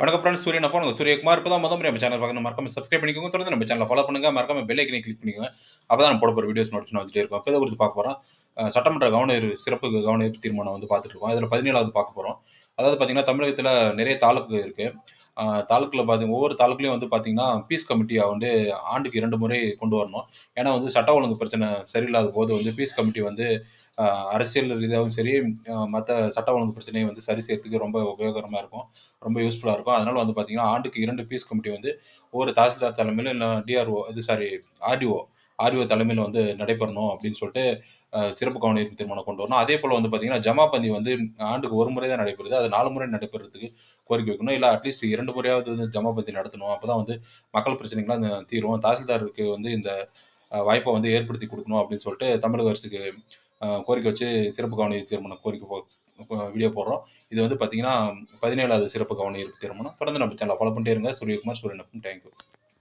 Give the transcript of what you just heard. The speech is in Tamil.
வணக்கம் ஃப்ரெண்ட்ஸ் சூரியன் அப்போ உங்கள் சூரியகுமார் இப்போ தான் முதல் முறை நம்ம சேனல் பார்க்கணும். மறக்காம சப்ஸ்கிரைப் பண்ணிக்கோங்க. தொடர்ந்து நம்ம சேனல் ஃபாலோ பண்ணுங்கள் மறக்காம பெல் ஐக்கனை கிளிக் பண்ணிக்கோங்க. அப்போ தான் நம்ம போட போகிற வீடியோஸ் நோட்டிஃபிகேஷன் வந்துட்டே இருக்கும். இப்போ இதை குறித்து பார்க்க போகிறோம் சட்டமன்ற கவர்னர் சிறப்பு கவர்னர் தீர்மானம் வந்து பார்த்துட்டு இருக்கோம். அதில் பதினேழாவது பார்க்க போகிறோம் அதாவது பார்த்தீங்கன்னா தமிழகத்தில் நிறைய தாலுக்கு இருக்குது தாலுக்கில் பார்த்திங்க ஒவ்வொரு தாலுக்குலையும் வந்து பார்த்தீங்கன்னா பீஸ் கமிட்டியை வந்து ஆண்டுக்கு இரண்டு முறை கொண்டு வரணும். ஏன்னா வந்து சட்ட ஒழுங்கு பிரச்சனை சரியில்லாத போது வந்து பீஸ் கமிட்டி வந்து அரசியல் ரீதியாகவும் சரி மற்ற சட்ட ஒழுங்கு பிரச்சனையை வந்து சரி செய்யறதுக்கு ரொம்ப உபயோகரமாக இருக்கும். ரொம்ப யூஸ்ஃபுல்லாக இருக்கும். அதனால வந்து பார்த்தீங்கன்னா ஆண்டுக்கு இரண்டு பீஸ் கமிட்டி வந்து ஒவ்வொரு தாசில்தார் தலைமையில் இல்லை டிஆர்ஓ இது சாரி ஆர்டிஓ ஆர்டிஓ தலைமையில் வந்து நடைபெறணும் அப்படின்னு சொல்லிட்டு சிறப்பு கவனிப்பு தீர்மானம் கொண்டு வரணும். அதே போல் வந்து பார்த்தீங்கன்னா ஜமாபந்தி வந்து ஆண்டுக்கு ஒரு முறை தான் நடைபெறுது. அது நாலு முறை நடைபெறதுக்கு கோரிக்கை வைக்கணும். இல்லை அட்லீஸ்ட் இரண்டு முறையாவது வந்து ஜமாபந்தி நடத்தணும். அப்போ தான் வந்து மக்கள் பிரச்சனைகள்லாம் தீரும். தாசில்தாருக்கு வந்து இந்த வாய்ப்பை வந்து ஏற்படுத்தி கொடுக்கணும் அப்படின்னு சொல்லிட்டு தமிழக அரசுக்கு கோரிக்கை வச்சு சிறப்பு கவனிப்பு தீர்மானம் கோரிக்கை போ- வீடியோ போடுறோம். இது வந்து பார்த்தீங்கன்னா பதினேழாவது சிறப்பு கவன ஈர்ப்பு தீர்மானம் தொடர்ந்து நம்ம சேனலை ஃபாலோ பண்ணிட்டே இருங்க. சூரியகுமார் சூரியனப்பம் தேங்க்யூ